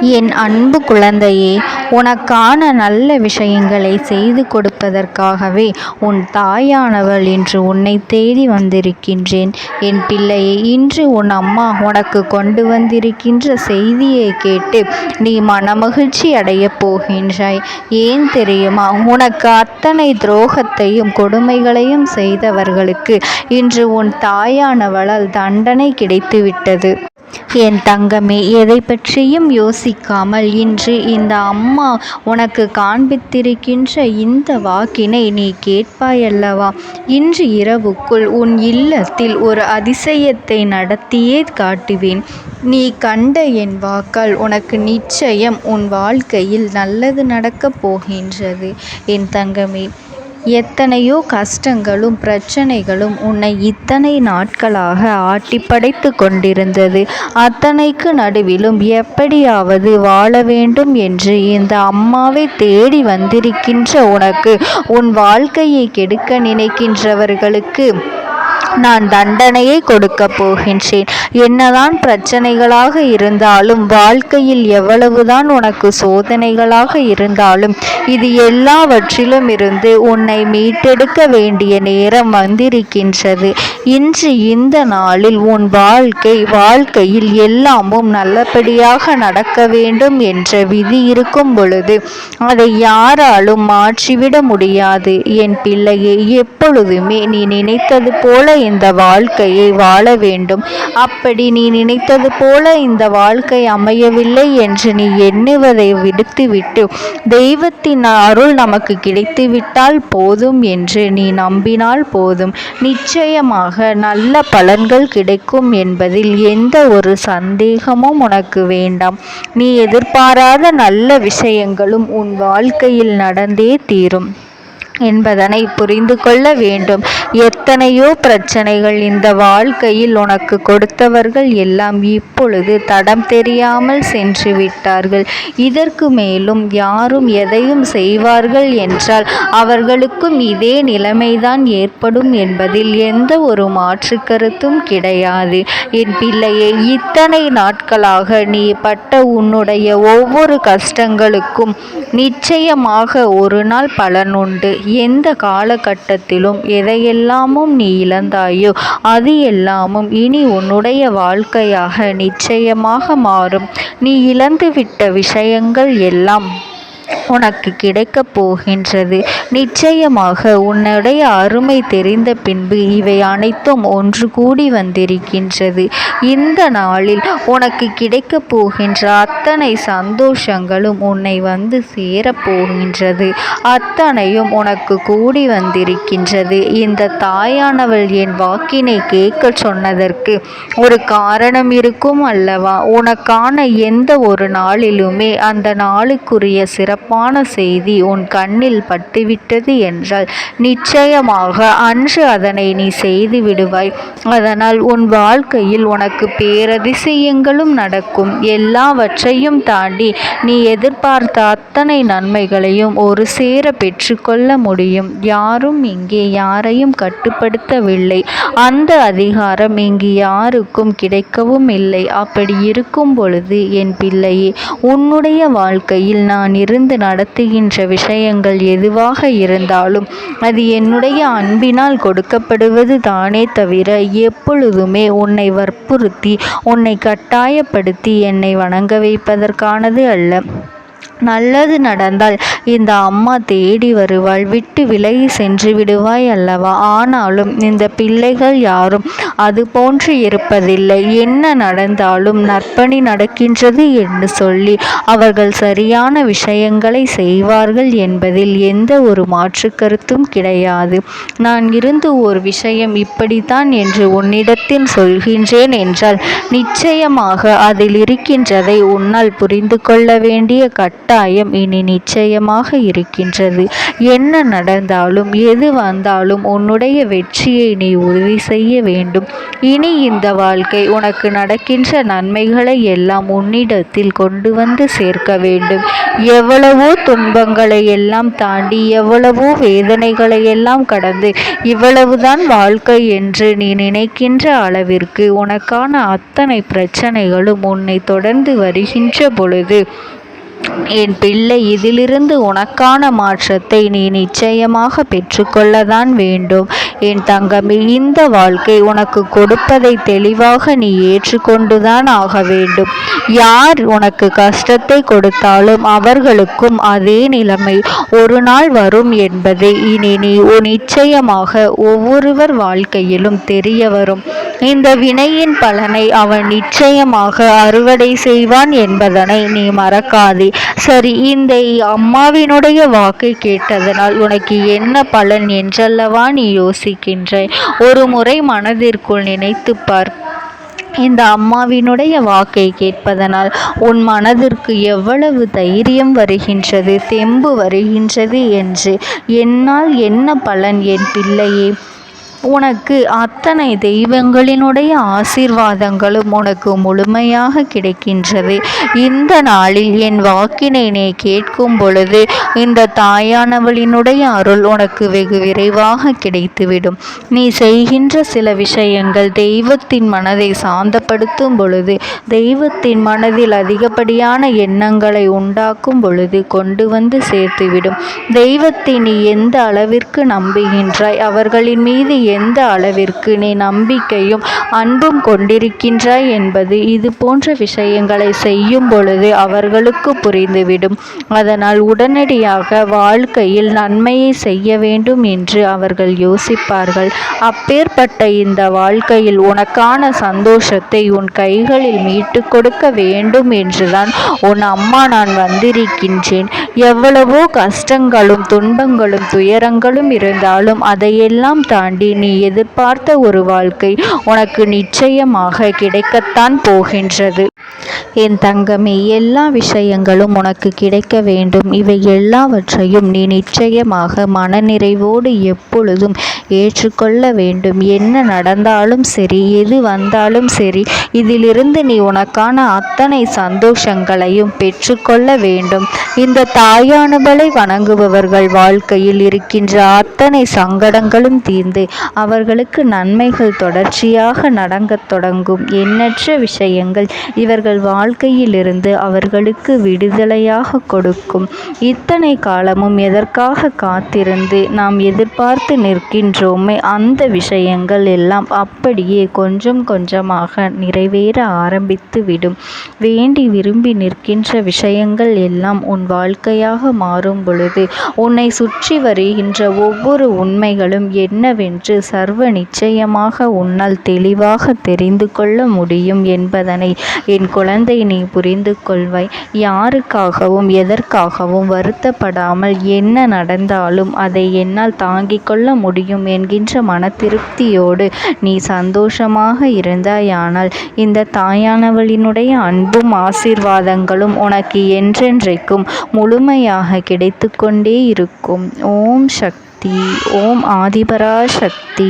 என் அன்பு குழந்தையே உனக்கான நல்ல விஷயங்களை செய்து கொடுப்பதற்காகவே உன் தாயானவள் இன்று உன்னை தேடி வந்திருக்கின்றேன். என் பிள்ளையை இன்று உன் அம்மா உனக்கு கொண்டு வந்திருக்கின்ற செய்தியை கேட்டு நீ மனமகிழ்ச்சி அடையப் போகின்றாய். ஏன் தெரியுமா? உனக்கு அத்தனை துரோகத்தையும் கொடுமைகளையும் செய்தவர்களுக்கு இன்று உன் தாயானவளால் தண்டனை கிடைத்துவிட்டது. என் தங்கமே எதை பற்றியும் யோசிக்காமல் இன்று இந்த அம்மா உனக்கு காண்பித்திருக்கின்ற இந்த வாக்கினை நீ கேட்பாயல்லவா? இன்று இரவுக்குள் உன் இல்லத்தில் ஒரு அதிசயத்தை நடத்தியே காட்டுவேன். நீ கண்ட என் வாக்கால் உனக்கு நிச்சயம் உன் வாழ்க்கையில் நல்லது நடக்கப் போகின்றது. என் தங்கமே எத்தனையோ கஷ்டங்களும் பிரச்சனைகளும் உன்னை இத்தனை நாட்களாக ஆட்டிப்படைத்து கொண்டிருந்தது. அத்தனைக்கு நடுவிலும் எப்படியாவது வாழ வேண்டும் என்று இந்த அம்மாவை தேடி வந்திருக்கின்ற உனக்கு உன் வாழ்க்கையை கெடுக்க நினைக்கின்றவர்களுக்கு நான் தண்டனையை கொடுக்கப் போகின்றேன். என்னதான் பிரச்சனைகளாக இருந்தாலும் வாழ்க்கையில் எவ்வளவுதான் உனக்கு சோதனைகளாக இருந்தாலும் இது எல்லாவற்றிலும் இருந்து உன்னை மீட்டெடுக்க வேண்டிய நேரம் வந்திருக்கின்றது. இன்று இந்த நாளில் உன் வாழ்க்கை வாழ்க்கையில் எல்லாமும் நல்லபடியாக நடக்க வேண்டும் என்ற விதி இருக்கும் பொழுது அதை யாராலும் மாற்றிவிட முடியாது. என் பிள்ளையை எப்பொழுதுமே நீ நினைத்தது போல இந்த வாழ்க்கையை வாழ வேண்டும். அப் அப்படி நீ நினைத்தது போல இந்த வாழ்க்கை அமையவில்லை என்று நீ எண்ணுவதை விடுத்துவிட்டு தெய்வத்தின் அருள் நமக்கு கிடைத்துவிட்டால் போதும் என்று நீ நம்பினால் போதும். நிச்சயமாக நல்ல பலன்கள் கிடைக்கும் என்பதில் எந்த ஒரு சந்தேகமும் உனக்கு வேண்டாம். நீ எதிர்பாராத நல்ல விஷயங்களும் உன் வாழ்க்கையில் நடந்தே தீரும். என்பதனை புரிந்து கொள்ள வேண்டும். எத்தனையோ பிரச்சனைகள் இந்த வாழ்க்கையில் உனக்கு கொடுத்தவர்கள் எல்லாம் இப்பொழுது தடம் தெரியாமல் சென்று விட்டார்கள். இதற்கு மேலும் யாரும் எதையும் செய்வார்கள் என்றால் அவர்களுக்கும் இதே நிலைமைதான் ஏற்படும் என்பதில் எந்த ஒரு மாற்று கருத்தும் கிடையாது. என் பிள்ளையே இத்தனை நாட்களாக நீ பட்ட உன்னுடைய ஒவ்வொரு கஷ்டங்களுக்கும் நிச்சயமாக ஒரு நாள் பலனுண்டு எந்த காலகட்டத்திலும் எதையெல்லாமும் நீ இழந்தாயோ அது எல்லாமும் இனி உன்னுடைய வாழ்க்கையாக நிச்சயமாக மாறும். நீ இழந்துவிட்ட விஷயங்கள் எல்லாம் உனக்கு கிடைக்கப் போகின்றது. நிச்சயமாக உன்னுடைய அருமை தெரிந்த பின்பு இவை அனைத்தும் ஒன்று கூடி வந்திருக்கின்றது. இந்த நாளில் உனக்கு கிடைக்கப் போகின்ற அத்தனை சந்தோஷங்களும் உன்னை வந்து சேரப்போகின்றது அத்தனையும் உனக்கு கூடி வந்திருக்கின்றது. இந்த தாயானவள் என் வாக்கினை கேட்க சொன்னதற்கு ஒரு காரணம் இருக்கும் அல்லவா? உனக்கான எந்த ஒரு நாளிலுமே அந்த நாளுக்குரிய சிறப்பு சிறப்பான செய்தி உன் கண்ணில் பட்டுவிட்டது என்றால் நிச்சயமாக அன்று அதனை நீ செய்து விடுவாய். அதனால் உன் வாழ்க்கையில் உனக்கு பேரதிசயங்களும் நடக்கும். எல்லாவற்றையும் தாண்டி நீ எதிர்பார்த்த அத்தனை நன்மைகளையும் ஒரு சேர பெற்றுக்கொள்ள முடியும். யாரும் இங்கே யாரையும் கட்டுப்படுத்தவில்லை. அந்த அதிகாரம் இங்கு யாருக்கும் கிடைக்கவும் இல்லை. அப்படி இருக்கும் பொழுது என் பிள்ளையே உன்னுடைய வாழ்க்கையில் நான் இருந்து நடத்துகின்ற விஷயங்கள் எதுவாக இருந்தாலும் அது என்னுடைய அன்பினால் கொடுக்கப்படுவது தானே தவிர எப்பொழுதுமே உன்னை வற்புறுத்தி உன்னை கட்டாயப்படுத்தி என்னை வணங்க வைப்பதற்கானது அல்ல. நல்லது நடந்தால் இந்த அம்மா தேடி வருவாள். விட்டு விலகி சென்று விடுவாய் அல்லவா? ஆனாலும் இந்த பிள்ளைகள் யாரும் அது போன்று இருப்பதில்லை. என்ன நடந்தாலும் நற்பணி நடக்கின்றது என்று சொல்லி அவர்கள் சரியான விஷயங்களை செய்வார்கள் என்பதில் எந்த ஒரு மாற்று கருத்தும் கிடையாது. நான் இருந்து ஒரு விஷயம் இப்படித்தான் என்று உன்னிடத்தில் சொல்கின்றேன் என்றால் நிச்சயமாக அதில் இருக்கின்றதை உன்னால் புரிந்து கொள்ள வேண்டிய கட்டம் கட்டாயம் இனி நிச்சயமாக இருக்கின்றது. என்ன நடந்தாலும் எது வந்தாலும் உன்னுடைய வெற்றியை நீ உறுதி செய்ய வேண்டும். இனி இந்த வாழ்க்கை உனக்கு நடக்கின்ற நன்மைகளை எல்லாம் உன்னிடத்தில் கொண்டு வந்து சேர்க்க வேண்டும். எவ்வளவோ துன்பங்களை எல்லாம் தாண்டி எவ்வளவோ வேதனைகளை எல்லாம் கடந்து இவ்வளவுதான் வாழ்க்கை என்று நீ நினைக்கின்ற அளவிற்கு உனக்கான அத்தனை பிரச்சனைகளும் உன்னை தொடர்ந்து வருகின்ற பொழுது என் பிள்ளை இதிலிருந்து உனக்கான மாற்றத்தை நீ நிச்சயமாக பெற்றுக்கொள்ளதான் வேண்டும். என் தங்கமே இந்த வாழ்க்கை உனக்கு கொடுப்பதை தெளிவாக நீ ஏற்றுக்கொண்டுதான் ஆக வேண்டும். யார் உனக்கு கஷ்டத்தை கொடுத்தாலும் அவர்களுக்கும் அதே நிலைமை. ஒரு நாள் வரும் என்பதை. இனி நீ நிச்சயமாக ஒவ்வொருவர் வாழ்க்கையிலும் தெரிய வரும். இந்த வினையின் பலனை அவன் நிச்சயமாக அறுவடை செய்வான் என்பதனை நீ மறக்காதே. சரி இந்த அம்மாவினுடைய வாக்கை கேட்டதனால் உனக்கு என்ன பலன் என்றல்லவா நீ யோசி யோசிக்கின்றாய் ஒரு முறை மனதிற்குள் நினைத்து பார். இந்த அம்மாவினுடைய வாக்கை கேட்பதனால் உன் மனதிற்கு எவ்வளவு தைரியம் வருகின்றது தெம்பு வருகின்றது என்று என்னால் என்ன பலன் என் பிள்ளையே? உனக்கு அத்தனை தெய்வங்களினுடைய ஆசீர்வாதங்களும் உனக்கு முழுமையாக கிடைக்கின்றது. இந்த நாளில் என் வாக்கினை நீ கேட்கும் பொழுது இந்த தாயானவளினுடைய அருள் உனக்கு வெகு விரைவாக கிடைத்துவிடும். நீ செய்கின்ற சில விஷயங்கள் தெய்வத்தின் மனதை சாந்தப்படுத்தும் பொழுது தெய்வத்தின் மனதில் அதிகப்படியான எண்ணங்களை உண்டாக்கும் பொழுது கொண்டு வந்து சேர்த்துவிடும். தெய்வத்தை நீ எந்த அளவிற்கு நம்புகின்றாய் அவர்களின் மீது எந்த அளவிற்கு நீ நம்பிக்கையும் அன்பும் கொண்டிருக்கின்றாய் என்பது இது போன்ற விஷயங்களை செய்யும் பொழுது அவர்களுக்கு புரிந்துவிடும். அதனால் உடனடியாக வாழ்க்கையில் நன்மையை செய்ய வேண்டும் என்று அவர்கள் யோசிப்பார்கள். அப்பேற்பட்ட இந்த வாழ்க்கையில் உனக்கான சந்தோஷத்தை உன் கைகளில் மீட்டு கொடுக்க வேண்டும் என்றுதான் உன் அம்மா நான் வந்திருக்கின்றேன். எவ்வளவோ கஷ்டங்களும் துன்பங்களும் துயரங்களும் இருந்தாலும் அதையெல்லாம் தாண்டி நீ எதிர்பார்த்த ஒரு வாழ்க்கை உனக்கு நிச்சயமாக கிடைக்கத்தான் போகின்றது. என் தங்கமே எல்லா விஷயங்களும் உனக்கு கிடைக்க வேண்டும். இவை எல்லாவற்றையும் நீ நிச்சயமாக மனநிறைவோடு எப்பொழுதும் ஏற்றுக்கொள்ள வேண்டும். என்ன நடந்தாலும் சரி எது வந்தாலும் சரி இதிலிருந்து நீ உனக்கான அத்தனை சந்தோஷங்களையும் பெற்றுக்கொள்ள வேண்டும். இந்த தாயானவளை வணங்குபவர்கள் வாழ்க்கையில் இருக்கின்ற அத்தனை சங்கடங்களும் தீர்ந்து அவர்களுக்கு நன்மைகள் தொடர்ச்சியாக நடங்கத் தொடங்கும். எண்ணற்ற விஷயங்கள் இவர்கள் வாழ்க்கையிலிருந்து அவர்களுக்கு விடுதலையாக கொடுக்கும். இத்தனை காலமும் எதற்காக காத்திருந்து நாம் எதிர்பார்த்து நிற்கின்றோமே அந்த விஷயங்கள் எல்லாம் அப்படியே கொஞ்சம் கொஞ்சமாக நிறைவேற ஆரம்பித்து விடும். வேண்டி விரும்பி நிற்கின்ற விஷயங்கள் எல்லாம் உன் வாழ்க்கையாக மாறும் பொழுது உன்னை சுற்றி வருகின்ற ஒவ்வொரு உண்மைகளும் என்னவென்று சர்வ நிச்சயமாக உன்னால் தெளிவாக தெரிந்து கொள்ள முடியும் என்பதனை என் குழந்தை நீ புரிந்து கொள்வாய். யாருக்காகவும் எதற்காகவும் வருத்தப்படாமல் என்ன நடந்தாலும் அதை என்னால் தாங்கிக் கொள்ள முடியும் என்கின்ற மன திருப்தியோடு நீ சந்தோஷமாக இருந்தாயானால் இந்த தாயானவளினுடைய அன்பும் ஆசீர்வாதங்களும் உனக்கு என்றென்றைக்கும் முழுமையாக கிடைத்து கொண்டே இருக்கும். ஓம் சக்தி. சக்தி ஓம் ஆதிபரா சக்தி.